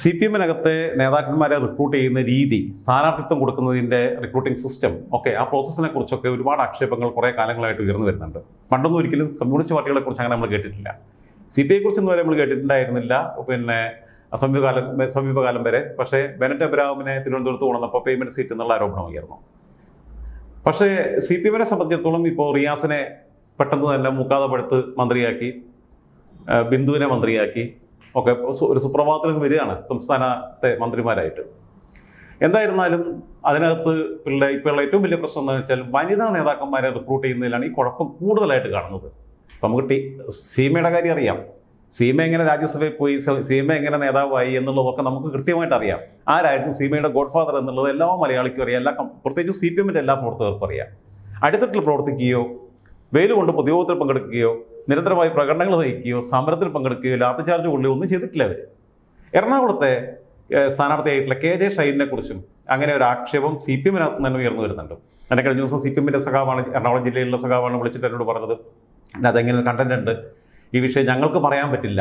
C P എമ്മിനകത്തെ നേതാക്കന്മാരെ recruit ചെയ്യുന്ന രീതി സ്ഥാനാർത്ഥിത്വം കൊടുക്കുന്നതിന്റെ റിക്രൂട്ടിംഗ് സിസ്റ്റം ഒക്കെ ആ പ്രോസസ്സിനെ കുറിച്ചൊക്കെ ഒരുപാട് ആക്ഷേപങ്ങൾ കുറേ കാലങ്ങളായിട്ട് ഉയർന്നു വരുന്നുണ്ട്. പണ്ടൊന്നും ഒരിക്കലും കമ്മ്യൂണിസ്റ്റ് പാർട്ടികളെ കുറിച്ച് അങ്ങനെ നമ്മൾ കേട്ടിട്ടില്ല. സി പി ഐ കുറിച്ച് വരെ നമ്മൾ കേട്ടിട്ടുണ്ടായിരുന്നില്ല. പിന്നെ സമീപകാലം സമീപകാലം വരെ. പക്ഷേ ബെനറ്റ് അബ്രാമിനെ തിരുവനന്തപുരത്ത് കൊണ്ടുവന്നപ്പോൾ പേയ്മെന്റ് സീറ്റ് എന്നുള്ള ആരോപണം ഉയർന്നു. പക്ഷേ സി പി എമ്മിനെ സംബന്ധിച്ചിടത്തോളം ഇപ്പോൾ റിയാസിനെ പെട്ടെന്ന് തന്നെ മുക്കാതെ മന്ത്രിയാക്കി ബിന്ദുവിനെ മന്ത്രിയാക്കി ഒക്കെ ഒരു സുപ്രഭാതത്തിലേക്ക് വരികയാണ് സംസ്ഥാനത്തെ മന്ത്രിമാരായിട്ട്. എന്തായിരുന്നാലും അതിനകത്ത് പിള്ള ഇപ്പോഴുള്ള ഏറ്റവും വലിയ പ്രശ്നം എന്താണെന്ന് വെച്ചാൽ വനിതാ നേതാക്കന്മാരെ റിക്രൂട്ട് ചെയ്യുന്നതിലാണ് ഈ കുഴപ്പം കൂടുതലായിട്ട് കാണുന്നത്. നമുക്ക് ടി സീമയുടെ കാര്യം അറിയാം. സീമ എങ്ങനെ രാജ്യസഭയിൽ പോയി സീമ എങ്ങനെ നേതാവായി എന്നുള്ളതൊക്കെ നമുക്ക് കൃത്യമായിട്ട് അറിയാം. ആരായിരുന്നു സീമയുടെ ഗോഡ് ഫാദർ എന്നുള്ളത് എല്ലാ മലയാളിക്കും അറിയാം. എല്ലാ പ്രത്യേകിച്ച് സി പി എമ്മിന്റെ എല്ലാ പ്രവർത്തകർക്കും അറിയാം. അടുത്തിട്ട് പ്രവർത്തിക്കുകയോ വെയിൽ കൊണ്ട് പൊതുയോഗത്തിൽ പങ്കെടുക്കുകയോ നിരന്തരമായി പ്രകടനങ്ങൾ നയിക്കുകയോ സമരത്തിൽ പങ്കെടുക്കുകയോ ലാത്തിചാർജ് കൊള്ളുകയോ ഒന്നും ചെയ്തിട്ടില്ല അവർ എറണാകുളത്തെ സ്ഥാനാർത്ഥിയായിട്ടുള്ള കെ ജെ ഷൈനിനെ കുറിച്ചും അങ്ങനെ ഒരു ആക്ഷേപം സി പി എമ്മിനകത്ത് തന്നെ ഉയർന്നു വരുന്നുണ്ട്. എന്നെ കഴിഞ്ഞ ദിവസം സി പി എമ്മിന്റെ സഖാവാണ് എറണാകുളം ജില്ലയിലുള്ള സഖാവാണ് വിളിച്ചിട്ട് എന്നോട് പറഞ്ഞത്. "പിന്നെ അതെങ്ങനെ കണ്ടന്റ് ഉണ്ട്? ഈ വിഷയം ഞങ്ങൾക്ക് പറയാൻ പറ്റില്ല.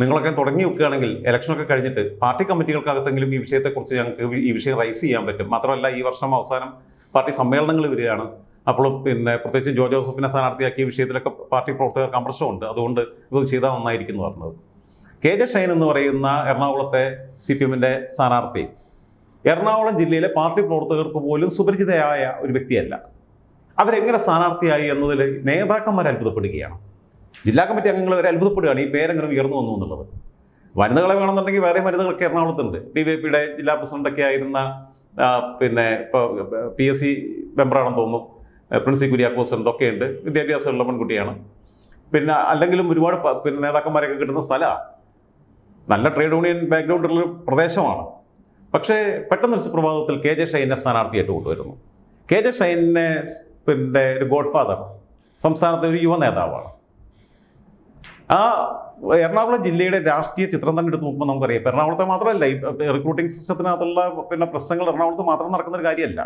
നിങ്ങളൊക്കെ തുടങ്ങി വെക്കുകയാണെങ്കിൽ ഇലക്ഷനൊക്കെ കഴിഞ്ഞിട്ട് പാർട്ടി കമ്മിറ്റികൾക്കകത്തെങ്കിലും ഈ വിഷയത്തെക്കുറിച്ച് ഞങ്ങൾക്ക് ഈ വിഷയം റൈസ് ചെയ്യാൻ പറ്റും. മാത്രമല്ല ഈ വർഷം അവസാനം പാർട്ടി സമ്മേളനങ്ങൾ വരികയാണ്. അപ്പോൾ പിന്നെ പ്രത്യേകിച്ച് ജോ ജോസഫിനെ സ്ഥാനാർത്ഥിയാക്കിയ വിഷയത്തിലൊക്കെ പാർട്ടി പ്രവർത്തകർക്ക് അമർഷമുണ്ട്. അതുകൊണ്ട് ഇത് ചെയ്താൽ നന്നായിരിക്കും എന്ന് പറഞ്ഞത്. കെ ജെ ഷൈൻ എന്ന് പറയുന്ന എറണാകുളത്തെ സി പി എമ്മിന്റെ സ്ഥാനാർത്ഥി എറണാകുളം ജില്ലയിലെ പാർട്ടി പ്രവർത്തകർക്ക് പോലും സുപരിചിതയായ ഒരു വ്യക്തിയല്ല. അവരെങ്ങനെ സ്ഥാനാർത്ഥിയായി എന്നതിൽ നേതാക്കന്മാർ അത്ഭുതപ്പെടുകയാണ്. ജില്ലാ കമ്മിറ്റി അംഗങ്ങൾ വരെ അത്ഭുതപ്പെടുകയാണ് ഈ പേരെങ്ങനെ ഉയർന്നു വന്നു എന്നുള്ളത്. വനിതകളെ വേണമെന്നുണ്ടെങ്കിൽ വേറെ വനിതകളൊക്കെ എറണാകുളത്തുണ്ട്. ഡി വൈ പിയുടെ ജില്ലാ പ്രസിഡന്റൊക്കെ ആയിരുന്ന പിന്നെ ഇപ്പോൾ പി എസ് സി മെമ്പറാണെന്ന് തോന്നുന്നു. പ്രിൻസി കുര്യാക്കോസ് ഉണ്ട് ഒക്കെ ഉണ്ട്. വിദ്യാഭ്യാസമുള്ള പെൺകുട്ടിയാണ്. പിന്നെ അല്ലെങ്കിലും ഒരുപാട് പിന്നെ നേതാക്കന്മാരൊക്കെ കിട്ടുന്ന സ്ഥലമാണ് നല്ല ട്രേഡ് യൂണിയൻ ബാക്ക്ഗ്രൗണ്ടുള്ള പ്രദേശമാണ്. പക്ഷേ പെട്ടെന്ന് ഒരു സുപ്രഭാതത്തിൽ കെ ജെ ഷൈനെ സ്ഥാനാർത്ഥിയായിട്ട് കൊണ്ടുവരുന്നു. കെ ജെ ഷൈനെ പിന്നെ ഒരു ഗോഡ് ഫാദർ സംസ്ഥാനത്തെ ഒരു യുവ നേതാവാണ്. ആ എറണാകുളം ജില്ലയുടെ രാഷ്ട്രീയ ചിത്രം തന്നെ എടുത്ത് നോക്കുമ്പോൾ നമുക്കറിയാം. എറണാകുളത്തെ മാത്രമല്ല ഈ റിക്രൂട്ടിംഗ് സിസ്റ്റത്തിനകത്തുള്ള പിന്നെ പ്രശ്നങ്ങൾ എറണാകുളത്ത് മാത്രം നടക്കുന്ന ഒരു കാര്യമല്ല.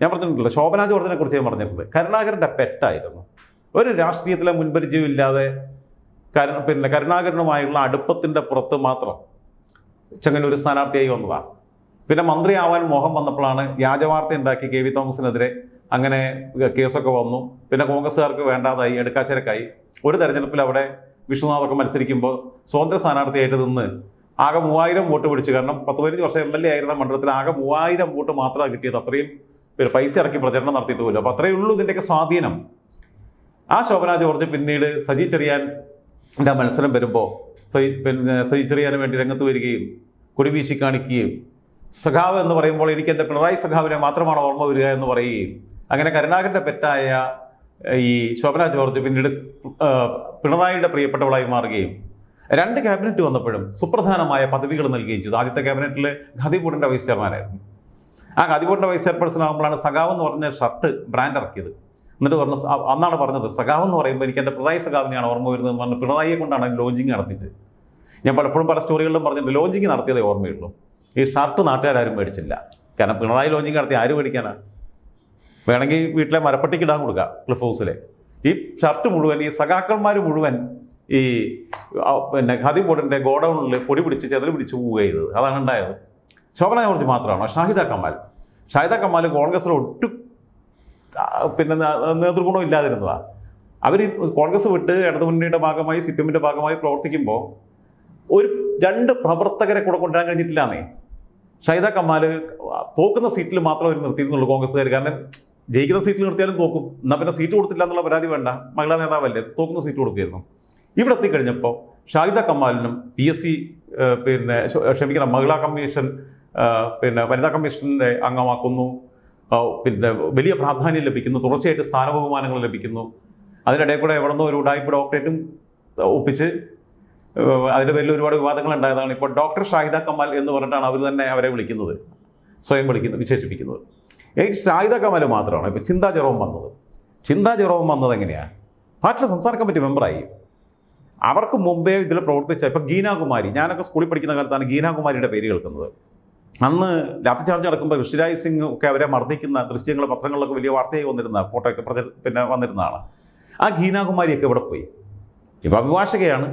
ഞാൻ പറഞ്ഞിട്ടുണ്ടല്ലോ ശോഭനാ ജോർജിനെ കുറിച്ച് ഞാൻ പറഞ്ഞിട്ടുണ്ട്. കരുണാകരന്റെ പെറ്റായിരുന്നു. ഒരു രാഷ്ട്രീയത്തിലെ മുൻപരിചയമില്ലാതെ കരു പിന്നെ കരുണാകരനുമായുള്ള അടുപ്പത്തിന്റെ പുറത്ത് മാത്രം ചെങ്ങന്നൂർ സ്ഥാനാർത്ഥിയായി വന്നതാണ് പിന്നെ മന്ത്രിയാവാൻ മോഹം വന്നപ്പോഴാണ് വ്യാജവാർത്ത ഉണ്ടാക്കി കെ വി തോമസിനെതിരെ അങ്ങനെ കേസൊക്കെ വന്നു. പിന്നെ കോൺഗ്രസ്സുകാർക്ക് വേണ്ടാതായി എടുക്കാച്ചരക്കായി ഒരു തെരഞ്ഞെടുപ്പിൽ അവിടെ വിഷ്ണുനാഥൊക്കെ മത്സരിക്കുമ്പോൾ സ്വതന്ത്ര സ്ഥാനാർത്ഥിയായിട്ട് നിന്ന് ആകെ മൂവായിരം വോട്ട് പിടിച്ചു. കാരണം പത്ത് പതിനഞ്ച് വർഷം എം എൽ എ ആയിരുന്ന മണ്ഡലത്തിൽ ആകെ മൂവായിരം വോട്ട് മാത്രമാണ് കിട്ടിയത്. അത്രയും പൈസ ഇറക്കി പ്രചരണം നടത്തിയിട്ട് പോലും അപ്പോൾ അത്രയേ ഉള്ളൂ ഇതിന്റെയൊക്കെ സ്വാധീനം. ആ ശോഭന ജോർജ് പിന്നീട് സജി ചെറിയാൻ ന്റെ മത്സരം വരുമ്പോൾ സജി പിന്നെ സജി ചെറിയാന് വേണ്ടി രംഗത്ത് വരികയും കൊടിവീശി കാണിക്കുകയും സഖാവ് എന്ന് പറയുമ്പോൾ എനിക്ക് എന്റെ പിണറായി സഖാവിനെ മാത്രമാണ് ഓർമ്മ വരിക എന്ന് പറയുകയും അങ്ങനെ കരുണാകരന്റെ പെറ്റായ ഈ ശോഭന ജോർജ് പിന്നീട് പിണറായിയുടെ പ്രിയപ്പെട്ടവളായി മാറുകയും രണ്ട് ക്യാബിനറ്റ് വന്നപ്പോഴും സുപ്രധാനമായ പദവികൾ നൽകുകയും ചെയ്തു. ആദ്യത്തെ ക്യാബിനറ്റിൽ ഖാദിപൂരിന്റെ വൈസ് ചെയർമാനായിരുന്നു. ആ ഖാദിപൂരിന്റെ വൈസ് ചെയർപേഴ്സൺ ആകുമ്പോഴാണ് സഖാവ് എന്ന് പറഞ്ഞ ഷർട്ട് ബ്രാൻഡ് ഇറക്കിയത്. എന്നിട്ട് പറഞ്ഞു അന്നാണ് പറഞ്ഞത് സഖാവ് എന്ന് പറയുമ്പോൾ എനിക്ക് എന്റെ പിണറായി സഖാവിനെയാണ് ഓർമ്മ വരുന്നത് പറഞ്ഞ് പിണറായിയെ കൊണ്ടാണ് ലോഞ്ചിങ് നടത്തിയത് ഞാൻ പലപ്പോഴും പല സ്റ്റോറികളിലും പറഞ്ഞിട്ട് ലോഞ്ചിങ് നടത്തിയതേ ഓർമ്മയുള്ളൂ. ഈ ഷർട്ട് നാട്ടുകാരും മേടിച്ചില്ല. കാരണം പിണറായി ലോഞ്ചിങ് നടത്തി ആര് മേടിക്കാനാ? വേണമെങ്കിൽ വീട്ടിലെ മരപ്പട്ടിക്ക് ഇടാൻ കൊടുക്കുക ക്ലിഫ് ഹൗസിലെ ഈ ഷർട്ട് മുഴുവൻ ഈ സഖാക്കന്മാർ മുഴുവൻ ഈ പിന്നെ ഖാദി ബോർഡിന്റെ ഗോഡൗണിൽ പൊടി പിടിച്ച് ചെതൽ പിടിച്ച് പോവുക ചെയ്തത്. അതാണ് ഉണ്ടായത്. ശോഭന മാത്രമാണ്? ഷാഹിദ കമാൽ. ഷാഹിദ കമാൽ കോൺഗ്രസിൽ ഒട്ടും പിന്നെ നേതൃഗുണം ഇല്ലാതിരുന്നതാണ് അവർ കോൺഗ്രസ് വിട്ട് ഇടതുമുന്നണിയുടെ ഭാഗമായി സി പി എമ്മിന്റെ ഭാഗമായി പ്രവർത്തിക്കുമ്പോൾ ഒരു രണ്ട് പ്രവർത്തകരെ കൂടെ കൊണ്ടുവരാൻ കഴിഞ്ഞിട്ടില്ലാന്നേ. ഷൈദ കമാൽ തോക്കുന്ന സീറ്റിൽ മാത്രം അവർ നിർത്തിയിരുന്നുള്ളൂ കോൺഗ്രസ്സുകാർ കാരണം ജയിക്കുന്ന സീറ്റിൽ നിർത്തിയാലും തോക്കും. എന്നാൽ പിന്നെ സീറ്റ് കൊടുത്തില്ല എന്നുള്ള പരാതി വേണ്ട. മഹിളാ നേതാവല്ലേ? തോക്കുന്ന സീറ്റ് കൊടുക്കുകയായിരുന്നു. ഇവിടെ എത്തിക്കഴിഞ്ഞപ്പോൾ ഷാഹിദ കമാലിനും പി എസ് സി പിന്നെ ക്ഷ- ക്ഷമിക്കണം മഹിളാ കമ്മീഷൻ പിന്നെ വനിതാ കമ്മീഷന്റെ അംഗമാക്കുന്നു. പിന്നെ വലിയ പ്രാധാന്യം ലഭിക്കുന്നു. തുടർച്ചയായിട്ട് സ്ഥാനബഹുമാനങ്ങൾ ലഭിക്കുന്നു. അതിനിടയിൽ കൂടെ എവിടെ നിന്നും ഒരു ഉടായ്പ ഡോക്ടറേറ്റും ഒപ്പിച്ച് അതിന്റെ പേരിൽ ഒരുപാട് വിവാദങ്ങൾ ഉണ്ടായതാണ്. ഇപ്പോൾ ഡോക്ടർ ഷാഹിദ കമാൽ എന്ന് പറഞ്ഞിട്ടാണ് അവർ തന്നെ അവരെ വിളിക്കുന്നത്. സ്വയം വിളിക്കുന്നത് വിശേഷിപ്പിക്കുന്നത്. എനിക്ക് ഷാഹിദ കമാൽ മാത്രമാണ് ഇപ്പോൾ ചിന്താ ജെറോം വന്നത്. ചിന്താ ജെറോം വന്നത് എങ്ങനെയാണ് പാർട്ടിയിലെ സംസ്ഥാന കമ്മിറ്റി മെമ്പറായി. അവർക്ക് മുമ്പേ ഇതിൽ പ്രവർത്തിച്ച ഇപ്പം ഗീനാകുമാരി ഞാനൊക്കെ സ്കൂളിൽ പഠിക്കുന്ന കാലത്താണ് ഗീനാകുമാരിയുടെ പേര് കേൾക്കുന്നത്. അന്ന് ലാത്തി ചാർജ് നടക്കുമ്പോൾ ഋഷിരാജ് സിംഗ് ഒക്കെ അവരെ മർദ്ദിക്കുന്ന ദൃശ്യങ്ങൾ പത്രങ്ങളിലൊക്കെ വലിയ വാർത്തയായി വന്നിരുന്ന ഫോട്ടോ ഒക്കെ പ്രച പിന്നെ വന്നിരുന്നതാണ്. ആ ഗീനാകുമാരിയൊക്കെ ഇവിടെ പോയി. ഇപ്പം അഭിഭാഷകയാണ്.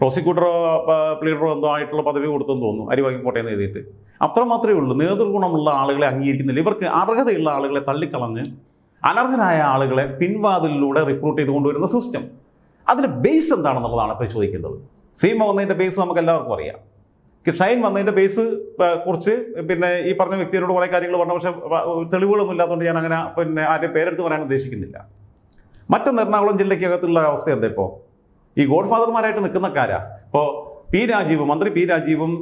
പ്രോസിക്യൂട്ടറോ പ്ലീഡറോ എന്തോ ആയിട്ടുള്ള പദവി കൊടുത്തെന്ന് തോന്നുന്നു. അരിവാക്കി കോട്ടയം എഴുതിയിട്ട്. അത്ര മാത്രമേ ഉള്ളൂ. നേതൃഗുണമുള്ള ആളുകളെ അംഗീകരിക്കുന്നില്ല. ഇവർക്ക് അർഹതയുള്ള ആളുകളെ തള്ളിക്കളഞ്ഞ് അനർഹരായ ആളുകളെ പിൻവാതിലിലൂടെ റിക്രൂട്ട് ചെയ്ത് കൊണ്ടുവരുന്ന സിസ്റ്റം അതിന്റെ ബേസ് എന്താണെന്നുള്ളതാണ് പരിശോധിക്കേണ്ടത്. സീമ വന്നതിന്റെ ബേസ് നമുക്ക് എല്ലാവർക്കും അറിയാം. ഷൈൻ വന്നതിന്റെ ബേസ് കുറച്ച് പിന്നെ ഈ പറഞ്ഞ വ്യക്തിയോട് കുറേ കാര്യങ്ങൾ പറഞ്ഞു. പക്ഷേ തെളിവുകളൊന്നും ഇല്ലാത്തതുകൊണ്ട് ഞാൻ അങ്ങനെ പിന്നെ ആരുടെ പേരെടുത്ത് പറയാൻ ഉദ്ദേശിക്കുന്നില്ല. മറ്റൊന്ന് എറണാകുളം ജില്ലയ്ക്കകത്തുള്ള അവസ്ഥ എന്താ ഇപ്പോൾ ഈ ഗോഡ് ഫാദർമാരായിട്ട് നിൽക്കുന്നക്കാരാ? ഇപ്പോൾ പി രാജീവും മന്ത്രി പി രാജീവും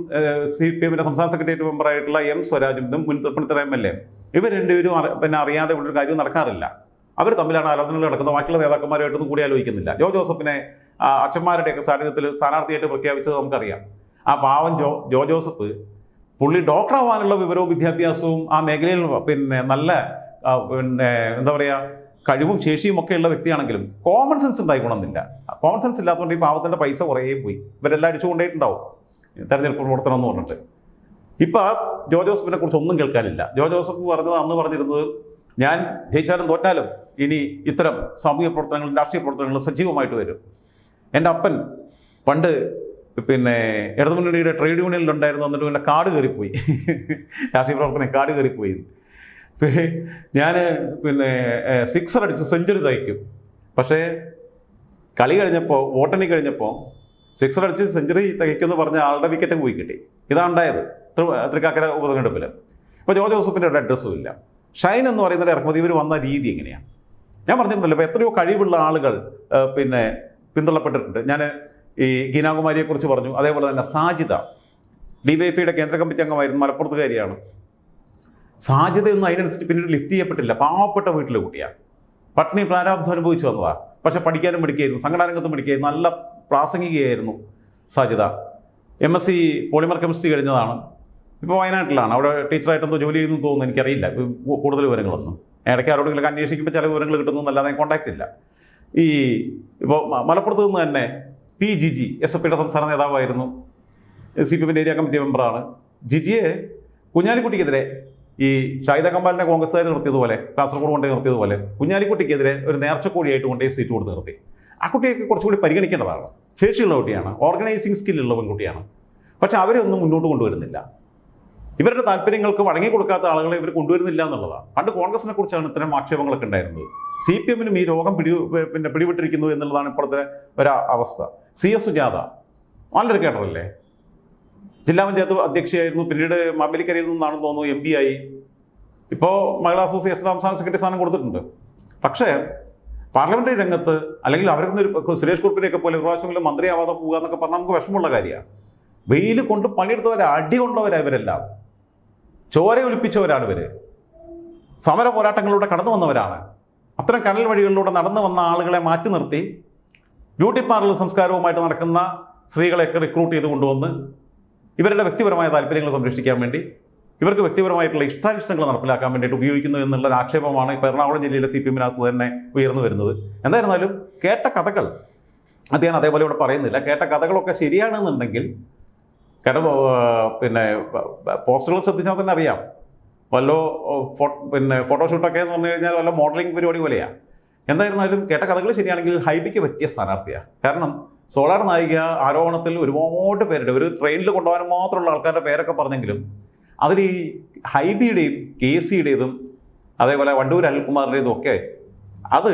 സി പി എമ്മിന്റെ സംസ്ഥാന സെക്രട്ടേറിയറ്റ് മെമ്പറായിട്ടുള്ള എം സ്വരാജും മുൻ തൃപ്പണിത്തറ എം എൽ എ. ഇവർ രണ്ടുപേരും പിന്നെ അറിയാതെ ഒരു കാര്യം നടക്കാറില്ല. അവർ തമ്മിലാണ് ആലോചനകൾ നടക്കുന്നത്. ബാക്കിയുള്ള നേതാക്കന്മാരുമായിട്ടൊന്നും കൂടി ആലോചിക്കുന്നില്ല. ജോ ജോസഫിനെ അച്ഛന്മാരുടെയൊക്കെ സാന്നിധ്യത്തിൽ സ്ഥാനാർത്ഥിയായിട്ട് പ്രഖ്യാപിച്ചത് നമുക്കറിയാം. ആ പാവം ജോ ജോ ജോസഫ് പുള്ളി ഡോക്ടറാവാനുള്ള വിവരവും വിദ്യാഭ്യാസവും ആ മേഖലയിൽ പിന്നെ നല്ല പിന്നെ എന്താ പറയുക കഴിവും ശേഷിയും ഒക്കെ ഉള്ള വ്യക്തിയാണെങ്കിലും കോമൺ സെൻസ് ഉണ്ടായിക്കൊണ്ടെന്നില്ല കോമൺ സെൻസ് ഇല്ലാത്തതുകൊണ്ട് ഈ പാവത്തിന്റെ പൈസ കുറേ പോയി. ഇവരെല്ലാം അടിച്ചു കൊണ്ടേയിട്ടുണ്ടാവും. തെരഞ്ഞെടുപ്പ് പ്രവർത്തനം എന്ന് പറഞ്ഞിട്ട്. ഇപ്പം ജോ ജോസഫിനെ കുറിച്ച് ഒന്നും കേൾക്കാനില്ല. ജോ ജോസഫ് പറഞ്ഞത് അന്ന് പറഞ്ഞിരുന്നത് ഞാൻ ജയിച്ചാലും തോറ്റാലും ഇനി ഇത്തരം സാമൂഹ്യ പ്രവർത്തനങ്ങളും രാഷ്ട്രീയ പ്രവർത്തനങ്ങളും സജീവമായിട്ട് വരും. എന്റെ അപ്പൻ പണ്ട് പിന്നെ ഇടതുമുന്നണിയുടെ ട്രേഡ് യൂണിയനിൽ ഉണ്ടായിരുന്നു എന്നിട്ട് പിന്നെ കാട് കയറിപ്പോയി. രാഷ്ട്രീയ പ്രവർത്തനം കാട് കയറിപ്പോയി. ഞാൻ പിന്നെ സിക്സർ അടിച്ച് സെഞ്ചുറി തയ്ക്കും. പക്ഷേ കളി കഴിഞ്ഞപ്പോൾ വോട്ടണി കഴിഞ്ഞപ്പോൾ സിക്സർ അടിച്ച് സെഞ്ചുറി തയ്ക്കുമെന്ന് പറഞ്ഞ ആളുടെ വിക്കറ്റ് പോയി കിട്ടി. ഇതാണ് ഉണ്ടായത്. തൃക്കാക്കര ഉപതെരഞ്ഞെടുപ്പിൽ ഇപ്പോൾ ജോ ജോസഫിന്റെ ഒരു അഡ്രസ്സും ഇല്ല. ഷൈൻ എന്ന് പറയുന്നത് ഇറക്കുമതി ഇവർ വന്ന രീതി എങ്ങനെയാണ് ഞാൻ പറഞ്ഞിട്ടുണ്ടല്ലോ ഇപ്പോൾ എത്രയോ കഴിവുള്ള ആളുകൾ പിന്നെ പിന്തള്ളപ്പെട്ടിട്ടുണ്ട്. ഞാൻ ഈ ഗീനാകുമാരിയെ കുറിച്ച് പറഞ്ഞു. അതേപോലെ തന്നെ സാജിത ഡിവൈഫിയുടെ കേന്ദ്ര കമ്മിറ്റി അംഗമായിരുന്നു മലപ്പുറത്തുകാരിയാണ്. സാധ്യതയൊന്നും അതിനനുസരിച്ച് പിന്നീട് ലിഫ്റ്റ് ചെയ്യപ്പെട്ടില്ല. പാവപ്പെട്ട വീട്ടിലെ കുട്ടിയാണ്. പട്ടിണി പ്രാരാബ്ധം അനുഭവിച്ചു വന്നതാ. പക്ഷെ പഠിക്കാനും പഠിക്കുകയായിരുന്നു സംഘടനാരംഗത്തും പഠിക്കുകയായിരുന്നു നല്ല പ്രാസംഗികയായിരുന്നു സാധ്യത M S C polymer chemistry കഴിഞ്ഞതാണ്. ഇപ്പോൾ വയനാട്ടിലാണ്. അവിടെ ടീച്ചറായിട്ടെന്തോ ജോലി ചെയ്യുന്നു തോന്നുന്നു എനിക്കറിയില്ല. കൂടുതൽ വിവരങ്ങളൊന്നും. ഇടയ്ക്ക് ആരോടെങ്കിലും അന്വേഷിക്കുമ്പോൾ ചില വിവരങ്ങൾ കിട്ടുന്നു എന്നല്ലാതെ കോൺടാക്റ്റ് ഇല്ല. ഈ ഇപ്പോൾ മലപ്പുറത്ത് നിന്ന് തന്നെ P G G S F പിയുടെ സംസ്ഥാന നേതാവായിരുന്നു. സി പി എമ്മിന്റെ ഏരിയ കമ്മിറ്റി മെമ്പറാണ്. ജിജിയെ കുഞ്ഞാലിക്കുട്ടിക്കെതിരെ ഈ ഷാഹിദ കമ്പാലിനെ കോൺഗ്രസ്സുകാർ നിർത്തിയതുപോലെ കാസർഗോഡ് കൊണ്ടേ നിർത്തിയതുപോലെ കുഞ്ഞാലിക്കുട്ടിക്കെതിരെ ഒരു നേർച്ചക്കോടിയായിട്ട് കൊണ്ടേ സീറ്റ് കൊടുത്ത് നിർത്തി. ആ കുട്ടിയൊക്കെ കുറച്ചുകൂടി പരിഗണിക്കേണ്ടതാണ്. ശേഷിയുള്ള കുട്ടിയാണ് ഓർഗനൈസിങ് സ്കില്ലുള്ള പെൺകുട്ടിയാണ്. പക്ഷെ അവരെ ഒന്നും മുന്നോട്ട് കൊണ്ടുവരുന്നില്ല. ഇവരുടെ താല്പര്യങ്ങൾക്ക് വഴങ്ങി കൊടുക്കാത്ത ആളുകളെ ഇവർ കൊണ്ടുവരുന്നില്ല എന്നുള്ളതാണ്. പണ്ട് കോൺഗ്രസിനെ കുറിച്ചാണ് ഇത്തരം ആക്ഷേപങ്ങളൊക്കെ ഉണ്ടായിരുന്നത്. സി പി എമ്മിനും ഈ രോഗം പിടി പിന്നെ പിടിപെട്ടിരിക്കുന്നു എന്നുള്ളതാണ് ഇപ്പോഴത്തെ ഒരു അവസ്ഥ സി എസ് സുജാത നല്ലൊരു കേട്ടറല്ലേ ജില്ലാ പഞ്ചായത്ത് അധ്യക്ഷയായിരുന്നു പിന്നീട് മാവേലിക്കരയിൽ നിന്നാണെന്ന് തോന്നുന്നു എം പി ആയി. ഇപ്പോൾ മഹിളാ അസോസിയേഷൻ സംസ്ഥാന സെക്രട്ടറി സ്ഥാനം കൊടുത്തിട്ടുണ്ട്. പക്ഷേ പാർലമെന്ററി രംഗത്ത് അല്ലെങ്കിൽ അവരിൽ നിന്നൊരു സുരേഷ് കുറുപ്പിനെയൊക്കെ പോലെ ഒരു പ്രാവശ്യമെങ്കിലും മന്ത്രിയാവാതെ പോകുക എന്നൊക്കെ പറഞ്ഞാൽ നമുക്ക് വിഷമമുള്ള കാര്യമാണ്. വെയിൽ കൊണ്ട് പണിയെടുത്തവരെ അടി കൊണ്ടവരാ ഇവരെല്ലാം. ചോര ഒലിപ്പിച്ചവരാണ് ഇവർ. സമര പോരാട്ടങ്ങളിലൂടെ കടന്നു വന്നവരാണ്. അത്തരം കനൽ വഴികളിലൂടെ നടന്നു വന്ന ആളുകളെ മാറ്റി നിർത്തി ബ്യൂട്ടി പാർലർ സംസ്കാരവുമായിട്ട് നടക്കുന്ന സ്ത്രീകളെയൊക്കെ റിക്രൂട്ട് ചെയ്ത് കൊണ്ടുവന്ന് ഇവരുടെ വ്യക്തിപരമായ താല്പര്യങ്ങൾ സംരക്ഷിക്കാൻ വേണ്ടി ഇവർക്ക് വ്യക്തിപരമായിട്ടുള്ള ഇഷ്ടാനിഷ്ടങ്ങൾ നടപ്പിലാക്കാൻ വേണ്ടിയിട്ട് ഉപയോഗിക്കുന്നു എന്നുള്ള ആക്ഷേപമാണ് ഇപ്പോൾ എറണാകുളം ജില്ലയിലെ സി പി എമ്മിനകത്ത് തന്നെ ഉയർന്നു വരുന്നത്. എന്തായിരുന്നാലും കേട്ട കഥകൾ ഞാൻ അതേപോലെ ഇവിടെ പറയുന്നില്ല കേട്ട കഥകളൊക്കെ ശരിയാണെന്നുണ്ടെങ്കിൽ കാരണം പിന്നെ പോസ്റ്ററുകൾ ശ്രദ്ധിച്ചാൽ തന്നെ അറിയാം. വല്ലോ പിന്നെ ഫോട്ടോഷൂട്ടൊക്കെ എന്ന് പറഞ്ഞു കഴിഞ്ഞാൽ വല്ല മോഡലിംഗ് പരിപാടി പോലെയാണ് എന്തായിരുന്നാലും കേട്ട കഥകൾ ശരിയാണെങ്കിൽ ഹൈബിക്ക് പറ്റിയ സ്ഥാനാർത്ഥിയാണ് കാരണം സോളാർ നായിക ആരോഹണത്തിൽ ഒരുപാട് പേരുടെ ഒരു ട്രെയിനിൽ കൊണ്ടുപോകാൻ മാത്രമുള്ള ആൾക്കാരുടെ പേരൊക്കെ പറഞ്ഞെങ്കിലും അതിൽ ഈ ഹൈബിയുടെയും കെ സിയുടേതും അതേപോലെ വണ്ടൂർ അനിൽകുമാറിന്റെതും ഒക്കെ അത്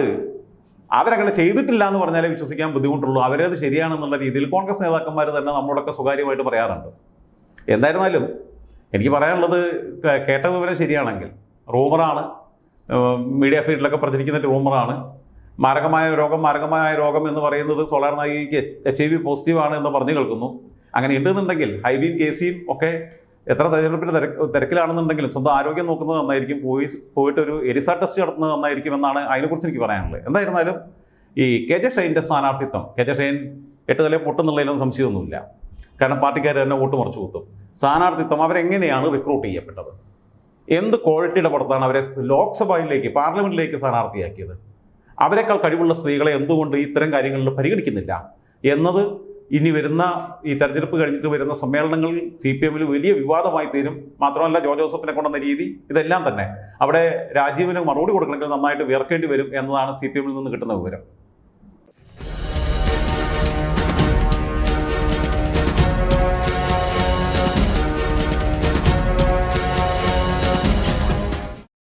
അവരങ്ങനെ ചെയ്തിട്ടില്ല എന്ന് പറഞ്ഞാലേ വിശ്വസിക്കാൻ ബുദ്ധിമുട്ടുള്ളൂ. അവരത് ശരിയാണെന്നുള്ള രീതിയിൽ കോൺഗ്രസ് നേതാക്കന്മാർ തന്നെ നമ്മളൊക്കെ സ്വകാര്യമായിട്ട് പറയാറുണ്ട്. എന്തായിരുന്നാലും എനിക്ക് പറയാനുള്ളത് കേട്ട വിവരം ശരിയാണെങ്കിൽ റൂമറാണ് മീഡിയ ഫീൽഡിലൊക്കെ പ്രചരിക്കുന്ന റൂമറാണ്. മാരകമായ രോഗം മാരകമായ രോഗം എന്ന് പറയുന്നത് സോളാർ നായികയ്ക്ക് എച്ച് ഐ വി പോസിറ്റീവ് ആണ് എന്ന് പറഞ്ഞു കേൾക്കുന്നു. അങ്ങനെ ഉണ്ടെന്നുണ്ടെങ്കിൽ ഹൈബിയും കെ സിയും ഒക്കെ എത്ര തെരഞ്ഞെടുപ്പിന്റെ തിരക്ക് തിരക്കിലാണെന്നുണ്ടെങ്കിലും സ്വന്തം ആരോഗ്യം നോക്കുന്നത് നന്നായിരിക്കും. പോയി പോയിട്ട് ഒരു എരിസ ടെസ്റ്റ് നടത്തുന്നത് നന്നായിരിക്കും എന്നാണ് അതിനെക്കുറിച്ച് എനിക്ക് പറയാനുള്ളത്. എന്തായിരുന്നാലും ഈ കെ ജെ ഷൈന്റെ സ്ഥാനാർത്ഥിത്വം കെ ജെ ഷൈൻ എട്ട് തലയെ പൊട്ടുന്നുള്ളതിലൊന്നും സംശയമൊന്നുമില്ല. കാരണം പാർട്ടിക്കാർ തന്നെ വോട്ട് മറിച്ചു കൂത്തും സ്ഥാനാർത്ഥിത്വം അവരെങ്ങനെയാണ് റിക്രൂട്ട് ചെയ്യപ്പെട്ടത്? എന്ത് ക്വാളിറ്റിയുടെ പുറത്താണ് അവരെ ലോക്സഭയിലേക്ക് പാർലമെന്റിലേക്ക് സ്ഥാനാർത്ഥിയാക്കിയത്? അവരെക്കാൾ കഴിവുള്ള സ്ത്രീകളെ എന്തുകൊണ്ട് ഇത്തരം കാര്യങ്ങളിൽ പരിഗണിക്കുന്നില്ല? എന്നത് ഇനി വരുന്ന ഈ തെരഞ്ഞെടുപ്പ് കഴിഞ്ഞിട്ട് വരുന്ന സമ്മേളനങ്ങളിൽ സി പി എമ്മിൽ വലിയ വിവാദമായി തീരും. മാത്രമല്ല ജോ ജോസഫിനെ കൊണ്ടുവന്ന രീതി ഇതെല്ലാം തന്നെ. അവിടെ രാജീവിന് മറുപടി കൊടുക്കണമെങ്കിൽ നന്നായിട്ട് വിയർക്കേണ്ടി വരും എന്നതാണ് സി പി എമ്മിൽ നിന്ന് കിട്ടുന്ന വിവരം.